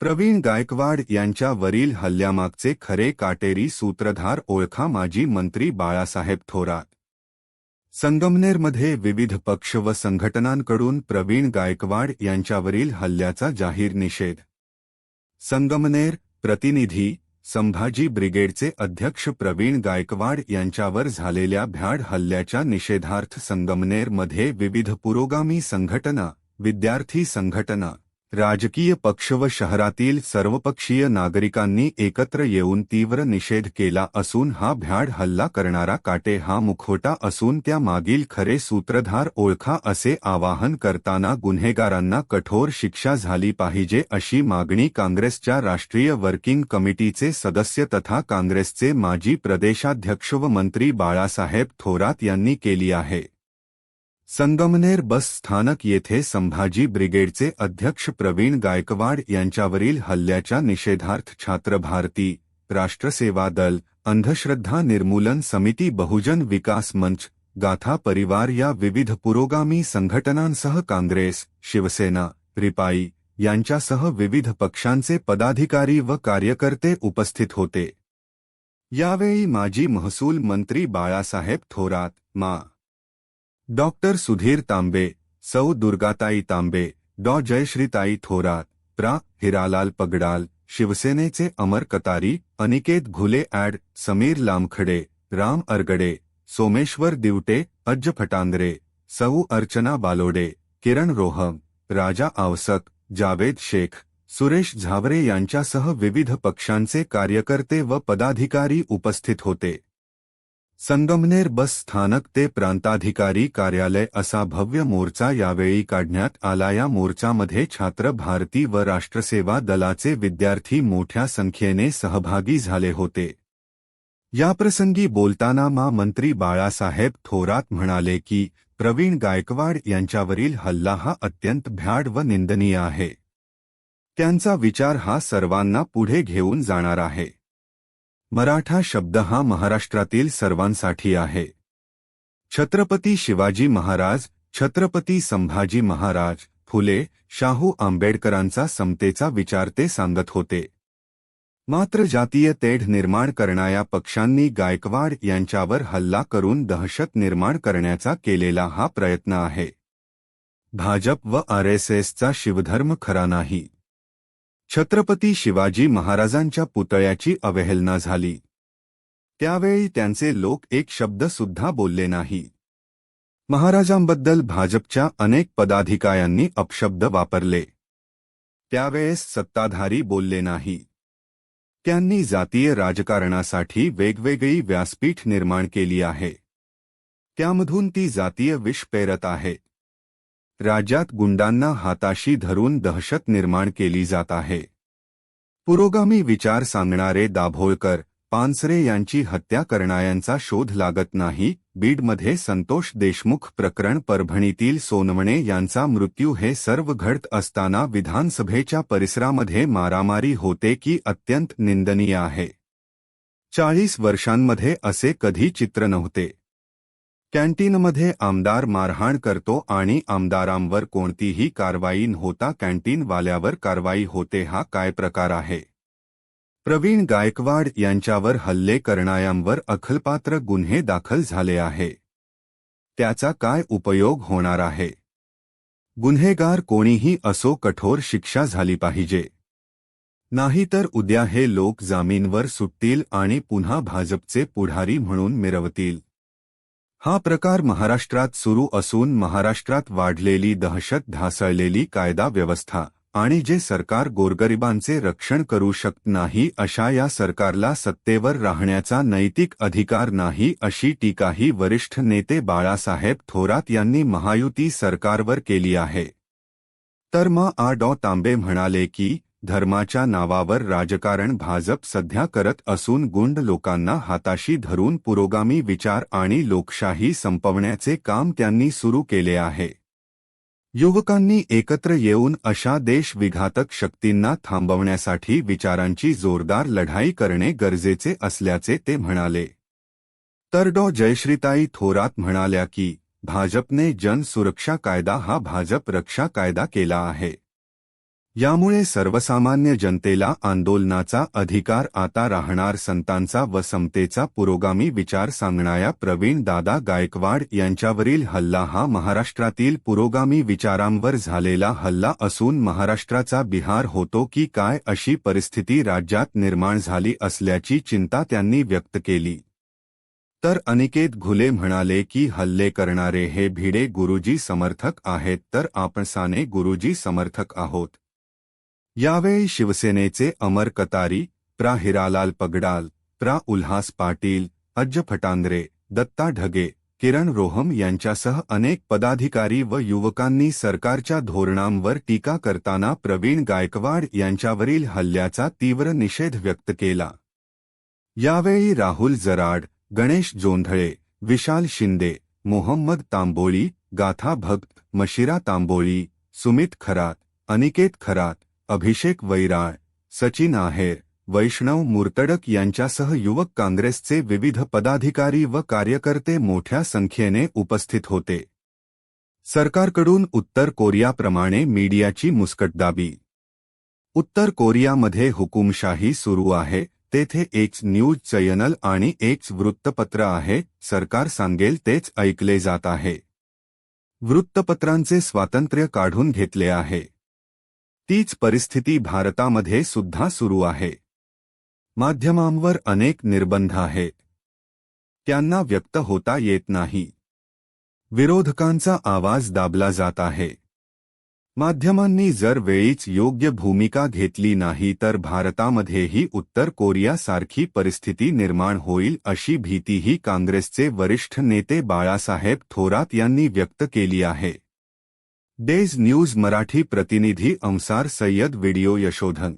प्रवीण गायकवाड यांच्यावरील हल्ल्यामागचे खरे काटेरी सूत्रधार ओळखा माजी मंत्री बाळासाहेब थोरात. संगमनेरमध्ये विविध पक्ष व संघटनांकडून प्रवीण गायकवाड यांच्यावरील हल्ल्याचा जाहीर निषेध. संगमनेर प्रतिनिधी संभाजी ब्रिगेडचे अध्यक्ष प्रवीण गायकवाड यांच्यावर झालेल्या भ्याड हल्ल्याच्या निषेधार्थ संगमनेरमध्ये विविध पुरोगामी संघटना विद्यार्थी संघटना राजकीय पक्ष व शहरातील सर्वपक्षीय नागरिकांनी एकत्र येऊन तीव्र निषेध केला असून हा भ्याड हल्ला करणारा काटे हा मुखोटा असून त्या मागील खरे सूत्रधार ओळखा असे आवाहन करताना गुन्हेगारांना कठोर शिक्षा झाली पाहिजे अशी मागणी काँग्रेसच्या राष्ट्रीय वर्किंग कमिटीचे सदस्य तथा काँग्रेसचे माजी प्रदेशाध्यक्ष व मंत्री बाळासाहेब थोरात यांनी केली आहे. संगमनेर बस स्थानक येथे संभाजी ब्रिगेडचे अध्यक्ष प्रवीण गायकवाड यांच्यावरील हल्ल्याच्या निषेधार्थ छात्र भारती राष्ट्रसेवा दल, अंधश्रद्धा निर्मूलन समिती बहुजन विकास मंच, गाथा परिवार या विविध पुरोगामी संघटनांसह काँग्रेस, शिवसेना, रिपाई यांच्यासह विविध पक्षांचे पदाधिकारी व कार्यकर्ते उपस्थित होते. यावेळी माजी महसूल मंत्री बाळासाहेब थोरात, मा. डॉक्टर सुधीर तांबे सौ दुर्गाताई तांबे डॉ. जयश्रीताई थोरात प्रा. हिरालाल पगडाल शिवसेनेचे अमर कतारी अनिकेत घुले ॲड समीर लामखडे राम अरगडे सोमेश्वर दिवटे अज्ज फटांद्रे सौ अर्चना बालोडे किरण रोहम राजा आवसक जावेद शेख सुरेश झावरे यांच्यासह विविध पक्षांचे कार्यकर्ते व पदाधिकारी उपस्थित होते. संगमनेर बस स्थानक ते प्रांताधिकारी कार्यालय असा भव्य मोर्चा यावेळी काढण्यात आला. या मोर्चामध्ये छात्र भारती व राष्ट्रसेवा दलाचे विद्यार्थी मोठ्या संख्येने सहभागी झाले होते. याप्रसंगी बोलताना मा मंत्री बाळासाहेब थोरात म्हणाले की प्रवीण गायकवाड यांच्यावरील हल्ला हा अत्यंत भ्याड व निंदनीय आहे. त्यांचा विचार हा सर्वांना पुढे घेऊन जाणार आहे. मराठा शब्द हा महाराष्ट्रातील सर्वांसाठी आहे. छत्रपती शिवाजी महाराज छत्रपती संभाजी महाराज फुले शाहू आंबेडकरांचा समतेचा विचार ते सांगत होते. मात्र जातीय तेढ निर्माण करणाऱ्या पक्षांनी गायकवाड यांच्यावर हल्ला करून दहशत निर्माण करण्याचा केलेला हा प्रयत्न आहे. भाजप व आरएसएसचा शिवधर्म खरा नाही. छत्रपती शिवाजी महाराजांच्या पुतळ्याची अवहेलना झाली. त्यावेळी त्यांचे लोक एक शब्द सुद्धा बोलले नाही. महाराजांबद्दल भाजपच्या अनेक पदाधिकाऱ्यांनी अपशब्द वापरले. त्यावेळेस सत्ताधारी बोलले नाही. त्यांनी जातीय राजकारणासाठी वेगवेगळी व्यासपीठ निर्माण केली आहे. त्यामधून ती जातीय विष पेरत आहे. राज्यात गुंडांना हाताशी धरून दहशत निर्माण केली जात आहे. पुरोगामी विचार सांगणारे दाभोळकर, पानसरे यांची हत्या करणाऱ्यांचा शोध लागत नाही, बीडमध्ये संतोष देशमुख प्रकरण परभणीतील सोनवणे यांचा मृत्यू हे सर्व घडत असताना विधानसभेच्या परिसरामध्ये मारामारी होते की अत्यंत निंदनीय आहे. चाळीस वर्षांमध्ये असे कधी चित्र नव्हते. कॅन्टीनमध्ये आमदार मारहाण करतो आणि आमदारांवर कोणतीही कारवाई न होता कॅन्टीनवाल्यावर कारवाई होते हा काय प्रकार आहे? प्रवीण गायकवाड यांच्यावर हल्ले करणाऱ्यांवर अखलपात्र गुन्हे दाखल झाले आहे. त्याचा काय उपयोग होणार आहे? गुन्हेगार कोणीही असो कठोर शिक्षा झाली पाहिजे. नाहीतर उद्या हे लोक जामीनवर सुटतील आणि पुन्हा भाजपचे पुढारी म्हणून मिरवतील. हा प्रकार महाराष्ट्रात सुरू असून महाराष्ट्रात वाढलेली दहशत ढासळलेली कायदा व्यवस्था आणि जे सरकार गोरगरिबांचे रक्षण करू शकत नाही अशा या सरकारला सत्तेवर राहण्याचा नैतिक अधिकार नाही अशी टीकाही वरिष्ठ नेते बाळासाहेब थोरात यांनी महायुती सरकारवर केली आहे. तर मा आ डॉ तांबे म्हणाले की धर्माच्या नावावर राजकारण भाजप सध्या करत असून गुंड लोकांना हाताशी धरून पुरोगामी विचार आणि लोकशाही संपवण्याचे काम त्यांनी सुरू केले आहे. युवकांनी एकत्र येऊन अशा देशविघातक शक्तींना थांबवण्यासाठी विचारांची जोरदार लढाई करणे गरजेचे असल्याचे ते म्हणाले. तर डॉ. जयश्रीताई थोरात म्हणाल्या की भाजपने जन सुरक्षा कायदा हा भाजप रक्षा कायदा केला आहे. यामुळे सर्वसामान्य जनतेला आंदोलनाचा अधिकार आता राहणार संतांचा व समतेचा पुरोगामी विचार सांगणाऱ्या प्रवीण दादा गायकवाड यांच्यावरील हल्ला हा महाराष्ट्रातील पुरोगामी विचारांवर झालेला हल्ला असून महाराष्ट्राचा बिहार होतो की काय अशी परिस्थिती राज्यात निर्माण झाली असल्याची चिंता त्यांनी व्यक्त केली. तर अनिकेत घुले म्हणाले की हल्ले करणारे हे भिडे गुरुजी समर्थक आहेत तर आपण साने गुरुजी समर्थक आहोत. यावेळी शिवसेनेचे अमर कतारी प्रा. हिरालाल पगडाल प्रा. उल्हास पाटील अज्ज फटांद्रे दत्ता ढगे किरण रोहम यांच्यासह अनेक पदाधिकारी व युवकांनी सरकारच्या धोरणांवर टीका करताना प्रवीण गायकवाड यांच्यावरील हल्ल्याचा तीव्र निषेध व्यक्त केला. यावेळी राहुल जराड गणेश जोंधळे विशाल शिंदे मोहम्मद तांबोळी गाथा भक्त मशिरा तांबोळी सुमित खरात अनिकेत खरात अभिषेक वैराळ सचिन आहेर वैष्णव मुर्तडक यांच्यासह युवक काँग्रेसचे विविध पदाधिकारी व कार्यकर्ते मोठ्या संख्येने उपस्थित होते. सरकारकडून उत्तर कोरियाप्रमाणे मीडियाची मुस्कटदाबी. उत्तर कोरियामध्ये हुकुमशाही सुरू आहे तेथे एक न्यूज चॅनल आणि एक वृत्तपत्र आहे सरकार सांगेल तेच ऐकले जात आहे. वृत्तपत्रांचे स्वातंत्र्य काढून घेतले आहे. तीच परिस्थिती भारतामध्ये सुद्धा सुरू आहे. माध्यमांवर अनेक निर्बंध त्यांना व्यक्त होता येत नाही. विरोधकांचा आवाज़ दाबला जात आहे. माध्यमांनी जर वेळीच योग्य भूमिका घेतली नाही तर भारतामध्येही उत्तर कोरियासारखी परिस्थिती निर्माण होईल अशी भीतीही काँग्रेसचे वरिष्ठ नेते बाळासाहेब थोरात यांनी व्यक्त केली आहे. डेज न्यूज मराठी प्रतिनिधी अंसार सय्यद व्हिडिओ यशोधन